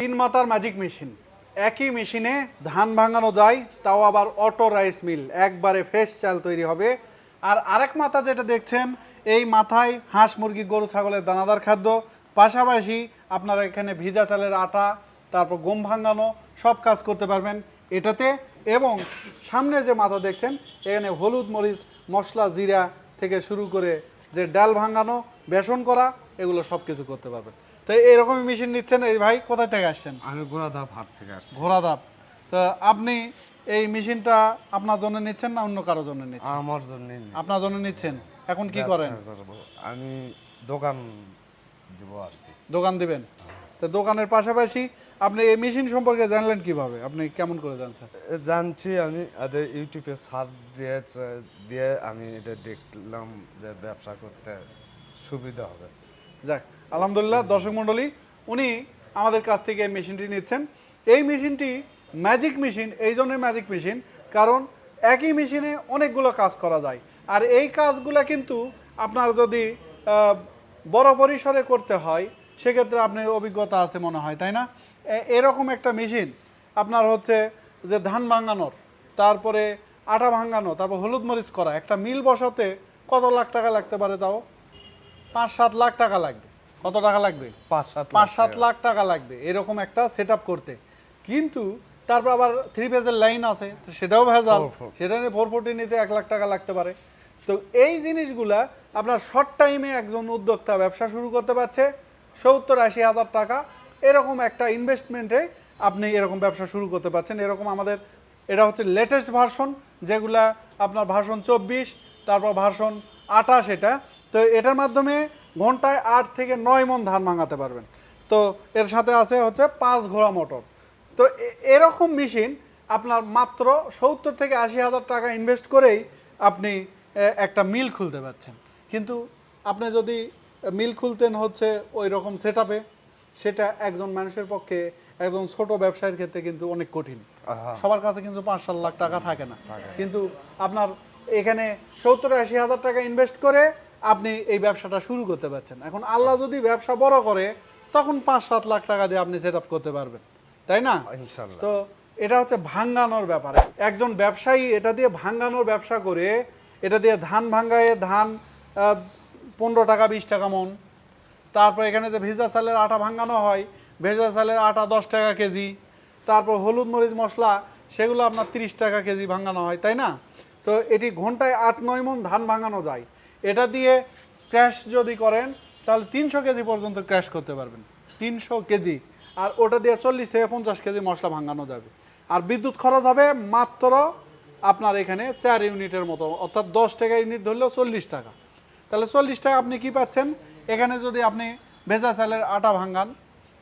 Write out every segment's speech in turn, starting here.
তিন মাথার magic machine একই মেশিনে ধান ভাঙানো যায়, তাও আবার অটো রাইস মিল একবারে ফ্রেশ চাল তৈরি হবে। আর আরেক মাথা যেটা দেখছেন, এই মাথায় হাঁস, মুরগি, গরু, ছাগলের দানাদার খাদ্য। পাশাপাশি আপনারা এখানে ভিজা চালের আটা, তারপর গম ভাঙানো, সব কাজ করতে পারবেন এটাতে। এবং সামনে যে মাথা দেখছেন, এখানে হলুদ মরিচ, মশলা, জিরা থেকে শুরু করে যে ডাল ভাঙানো, বেসন করা, এগুলো সব কিছু করতে পারবেন। তো এরকমই মেশিন নিচ্ছেন। এই ভাই কোথায় থেকে আসছেন? আমি গোড়াধাপ হাট থেকে আসছি। ঘোড়াধাপ। তো আপনি এই মেশিনটা আপনার জন্য নিচ্ছেন না অন্য কারোর জন্য নিচ্ছেন? আমার জন্য আপনার জন্য নিচ্ছেন? এখন কি করেন? আমি দোকান দিব আর কি। দোকান দিবেন? তো দোকানের পাশাপাশি আপনি এই মেশিন সম্পর্কে জানলেন কীভাবে? আপনি কেমন করে জানছেন? জানছি আমি। ইউটিউবে সার্চ দিয়ে দিয়ে আমি এটা দেখলাম যে ব্যবসা করতে সুবিধা হবে। যাক আলহামদুলিল্লাহ, দর্শক মণ্ডলী, উনি আমাদের কাছ থেকে এই মেশিনটি নিচ্ছেন। এই মেশিনটি ম্যাজিক মেশিন এই জন্যই ম্যাজিক মেশিন কারণ একই মেশিনে অনেকগুলো কাজ করা যায়। আর এই কাজগুলো কিন্তু আপনার যদি বড় পরিসরে করতে হয়, সেক্ষেত্রে আপনার অভিজ্ঞতা আছে মনে হয়, তাই না? এরকম একটা মেশিন, আপনার হচ্ছে যে ধান ভাঙানোর, তারপরে আটা ভাঙানো, তারপর হলুদ মরিচ করা, একটা মিল বসাতে কত লাখ টাকা লাগতে পারে তাও? পাঁচ সাত লাখ টাকা লাগবে। কত টাকা লাগবে? পাঁচ সাত পাঁচ সাত লাখ টাকা লাগবে এরকম একটা সেট করতে। কিন্তু তারপর আবার থ্রি ফেজের লাইন আছে সেটাও ভেজাল। সেটা নিয়ে ফোর ফোর্টি নিতে এক লাখ টাকা লাগতে পারে। তো এই জিনিসগুলা আপনার শর্ট টাইমে একজন উদ্যোক্তা ব্যবসা শুরু করতে পারছে সত্তর আশি হাজার টাকা। এরকম একটা ইনভেস্টমেন্টে আপনি এরকম ব্যবসা শুরু করতে পারছেন। এরকম আমাদের এটা হচ্ছে লেটেস্ট ভার্সন যেগুলা আপনার ভার্সন চব্বিশ তারপর ভার্সন আঠাশ এটা। তো এটার মাধ্যমে ঘন্টায় আট থেকে নয় মন ধান ভাঙাতে পারবেন। তো এর সাথে আছে হচ্ছে পাঁচ ঘোড়া মোটর। তো এরকম মেশিন আপনার মাত্র সত্তর থেকে আশি হাজার টাকা ইনভেস্ট করেই আপনি একটা মিল খুলতে পারছেন। কিন্তু আপনি যদি মিল খুলতেন হচ্ছে ওই রকম সেট সেটা একজন মানুষের পক্ষে একজন ছোট ব্যবসায়ীর ক্ষেত্রে কিন্তু অনেক কঠিন। সবার কাছে কিন্তু পাঁচ সাত লাখ টাকা থাকে না। কিন্তু আপনার এখানে সত্তর আশি হাজার টাকা ইনভেস্ট করে আপনি এই ব্যবসাটা শুরু করতে পারছেন। এখন আল্লাহ যদি ব্যবসা বড় করে তখন পাঁচ সাত লাখ টাকা দিয়ে আপনি সেট করতে পারবেন। তাই না? তো এটা হচ্ছে ভাঙ্গানোর ব্যাপার। একজন ব্যবসায়ী এটা দিয়ে ভাঙ্গানোর ব্যবসা করে এটা দিয়ে ধান ভাঙ্গায় ধান পনেরো টাকা বিশ টাকা মন। তারপর এখানে যে ভেজা চালের আটা ভাঙানো হয় ভেজা চালের আটা দশ টাকা কেজি। তারপর হলুদ মরিচ মশলা সেগুলো আপনার তিরিশ টাকা কেজি ভাঙানো হয় তাই না? তো এটি ঘন্টায় আট নয় মন ধান ভাঙানো যায়। এটা দিয়ে ক্র্যাশ যদি করেন, তাহলে তিনশো কেজি পর্যন্ত ক্র্যাশ করতে পারবেন। তিনশো কেজি। আর ওটা দিয়ে চল্লিশ থেকে পঞ্চাশ কেজি মশলা ভাঙানো যাবে। আর বিদ্যুৎ খরচ হবে মাত্র আপনার এখানে চার ইউনিটের মতো, অর্থাৎ দশ টাকা ইউনিট ধরলেও চল্লিশ টাকা। তাহলে চল্লিশ টাকা আপনি কি পাচ্ছেন? এখানে যদি আপনি ভেজা চালের আটা ভাঙান,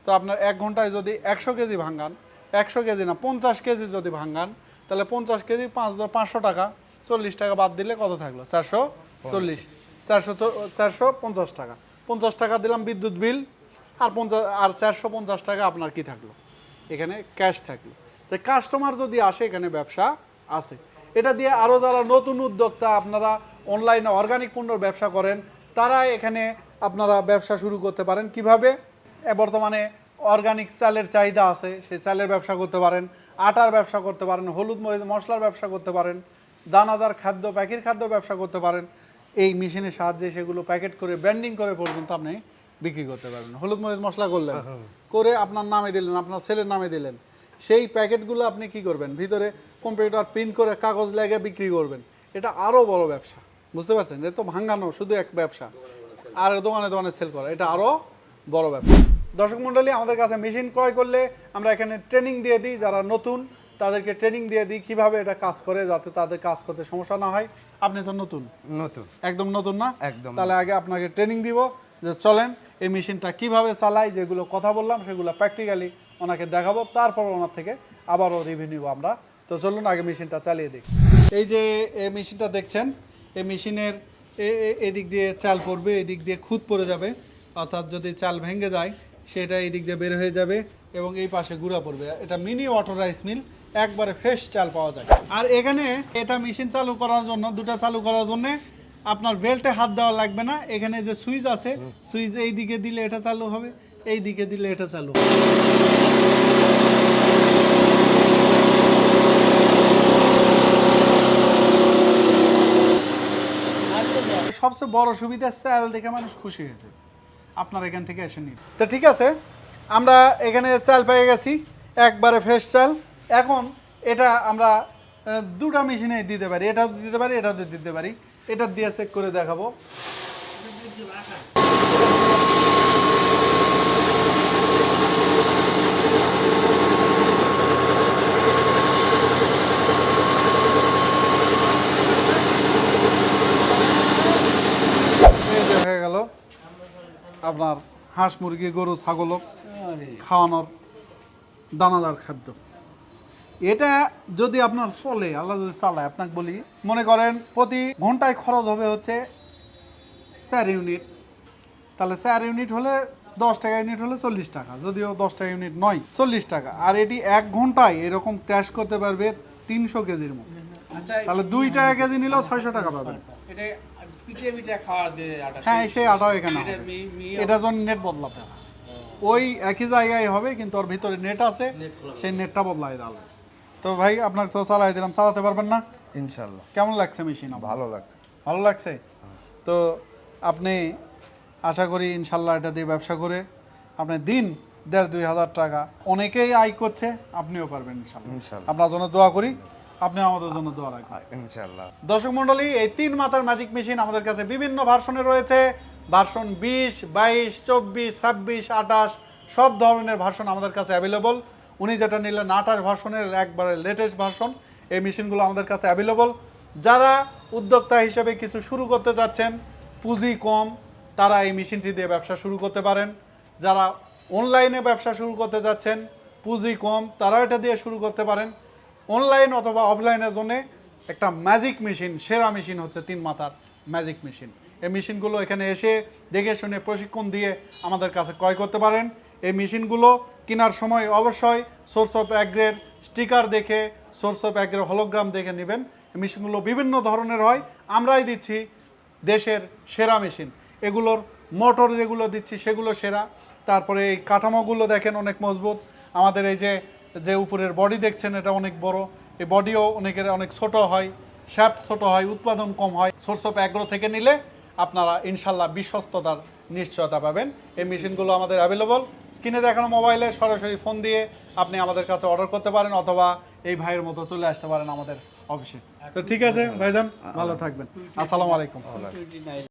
তো আপনার এক ঘন্টায় যদি একশো কেজি ভাঙান, একশো কেজি না, পঞ্চাশ কেজি যদি ভাঙান, তাহলে পঞ্চাশ কেজি পাঁচ পাঁচশো টাকা, চল্লিশ টাকা বাদ দিলে কত থাকল? চারশো চল্লিশ। চারশো চারশো পঞ্চাশ টাকা। পঞ্চাশ টাকা দিলাম বিদ্যুৎ বিল, আর পঞ্চাশ আর চারশো পঞ্চাশ টাকা আপনার কি থাকল? এখানে ক্যাশ থাকল। তো কাস্টমার যদি আসে, এখানে ব্যবসা আছে। এটা দিয়ে আরও যারা নতুন উদ্যোক্তা, আপনারা অনলাইনে অর্গানিক পণ্যর ব্যবসা করেন, তারা এখানে আপনারা ব্যবসা শুরু করতে পারেন। কীভাবে? বর্তমানে অর্গানিক চালের চাহিদা আছে, সেই চালের ব্যবসা করতে পারেন। আটার ব্যবসা করতে পারেন, হলুদ মরিচ মশলার ব্যবসা করতে পারেন। দানাদার খাদ্য, প্যাকেট খাদ্য ব্যবসা করতে পারেন। এই মেশিনের সাহায্যে সেগুলো প্যাকেট করে ব্র্যান্ডিং করে পর্যন্ত আপনি বিক্রি করতে পারবেন। হলুদ মরিচ মশলা করলেন করে আপনার নামে দিলেন আপনার ছেলের নামে দিলেন। সেই প্যাকেটগুলো আপনি কি করবেন? ভিতরে কম্পিউটার প্রিন্ট করে কাগজ লাগিয়ে বিক্রি করবেন। এটা আরও বড় ব্যবসা বুঝতে পারছেন? এটা তো ভাঙানো শুধু এক ব্যবসা। আর দোকানে দোকানে সেল করা এটা আরও বড় ব্যবসা। দর্শক মণ্ডলী আমাদের কাছে মেশিন ক্রয় করলে আমরা এখানে ট্রেনিং দিয়ে দিই যারা নতুন তাদেরকে ট্রেনিং দিয়ে দিই কীভাবে এটা কাজ করে যাতে তাদের কাজ করতে সমস্যা না হয়। আপনি তো নতুন। নতুন। একদম নতুন না? একদম তাহলে আগে আপনাকে ট্রেনিং দিব যে চলেন এই মেশিনটা কীভাবে চালাই যেগুলো কথা বললাম সেগুলো প্র্যাকটিক্যালি ওনাকে দেখাবো তারপর ওনার থেকে আবারও রিভিউ নিব আমরা। তো চলুন আগে মেশিনটা চালিয়ে দিই এই যে এই মেশিনটা দেখছেন এই মেশিনের এদিক দিয়ে চাল পড়বে এদিক দিয়ে খুদ পড়ে যাবে অর্থাৎ যদি চাল ভেঙে যায় সেটা এই দিক দিয়ে বের হয়ে যাবে এবং এই পাশে গুঁড়া পড়বে। এটা মিনি ওয়াটার রাইস মিল একবারে ফ্রেশ চাল পাওয়া যায়। আর এখানে এটা মেশিন চালু করার জন্য, দুটা চালু করার জন্য আপনার বেল্টে হাত দেওয়া লাগবে না। এখানে যে সুইচ আছে, সুইচ এই দিকে দিলে এটা চালু হবে, এই দিকে দিলে এটা চালু সবচেয়ে বড় সুবিধা স্যাল দেখে মানুষ খুশি হয়েছে। আপনার এখান থেকে এসে তো ঠিক আছে আমরা এখানে চাল পেয়ে গেছি, একবারে ফ্রেশ চাল। এখন এটা আমরা দুটা মেশিনে দিতে পারি। এটা দিতে পারি এটা দিতে পারি। এটা দিয়ে চেক করে দেখাবো। যে গেল আপনার হাঁস মুরগি, গরু, ছাগল। খাওয়ানোর দানাদার খাদ্য। এটা যদি আপনার চলে আল্লাহ যদি চালায় আপনাকে বলি মনে করেন প্রতি ঘন্টায় খরচ হবে হচ্ছে চার ইউনিট। তাহলে চার ইউনিট হলে দশ টাকা ইউনিট হলে চল্লিশ টাকা যদিও দশ টাকা ইউনিট নয় চল্লিশ টাকা। আর এটি এক ঘন্টায় এরকম ক্র্যাশ করতে পারবে তিনশো কেজির মতো। আচ্ছা তাহলে দুই টাকা কেজি নিলেও ছয়শো টাকা পাবেন। হ্যাঁ সেই আটাও এখানে এটা জন্য নেট বদলাতে হবে। ওই একই জায়গায় হবে কিন্তু ওর ভিতরে নেট আছে সেই নেটটা বদলাই দিলে তো ভাই আপনাকে তো চালাই দিলাম চালাতে পারবেন না? ইনশাল্লাহ কেমন লাগছে মেশিন ভালো লাগছে। ভালো লাগছে? তো আপনি আশা করি ইনশাল্লাহ এটা দিয়ে ব্যবসা করে আপনি দিন দেড় দুই হাজার টাকা অনেকেই আয় করছে আপনিও পারবেন ইনশাল্লাহ ইনশাল্লাহ আপনার জন্য দোয়া করি আপনি আমাদের জন্য দোয়া রাখবেন। ইনশাল্লাহ দর্শক মন্ডলী এই তিন মাথার ম্যাজিক মেশিন আমাদের কাছে বিভিন্ন ভার্সনে রয়েছে। ভার্সন বিশ, বাইশ, চব্বিশ, ছাব্বিশ, আঠাশ, সব ধরনের ভার্সন আমাদের কাছে অ্যাভেলেবল উনি যেটা নিলেন আঠাশ ভার্সনের একবারে লেটেস্ট ভার্সন এই মেশিনগুলো আমাদের কাছে অ্যাভেলেবল যারা উদ্যোক্তা হিসেবে কিছু শুরু করতে যাচ্ছেন, পুঁজি কম, তারা এই মেশিনটি দিয়ে ব্যবসা শুরু করতে পারেন। যারা অনলাইনে ব্যবসা শুরু করতে যাচ্ছেন, পুঁজি কম তারা এটা দিয়ে শুরু করতে পারেন। অনলাইন অথবা অফলাইনের জন্য একটা ম্যাজিক মেশিন সেরা মেশিন হচ্ছে তিন মাথার ম্যাজিক মেশিন এই মেশিনগুলো এখানে এসে দেখে শুনে প্রশিক্ষণ দিয়ে আমাদের কাছে ক্রয় করতে পারেন। এই মেশিনগুলো কেনার সময় অবশ্যই সোর্স অফ অ্যাগ্রের স্টিকার দেখে সোর্স অফ অ্যাগ্রের হলোগ্রাম দেখে নেবেন। মেশিনগুলো বিভিন্ন ধরনের হয়। আমরাই দিচ্ছি দেশের সেরা মেশিন। এগুলোর মোটর যেগুলো দিচ্ছি সেগুলো সেরা। তারপরে এই কাঠামোগুলো দেখেন অনেক মজবুত। আমাদের এই যে যে উপরের বডি দেখছেন এটা অনেক বড়। এই বডিও অনেকের অনেক ছোট হয় শ্যাফট ছোট হয়, উৎপাদন কম হয়। সোর্স অফ অ্যাগ্রো থেকে নিলে আপনারা ইনশাল্লাহ বিশ্বস্ততার নিশ্চয়তা পাবেন। এই মেশিনগুলো আমাদের অ্যাভেলেবল স্ক্রিনে দেখানো মোবাইলে সরাসরি ফোন দিয়ে আপনি আমাদের কাছে অর্ডার করতে পারেন অথবা এই ভাইয়ের মতো চলে আসতে পারেন আমাদের অফিসে তো ঠিক আছে, ভাইজান, ভালো থাকবেন। আসসালামু আলাইকুম।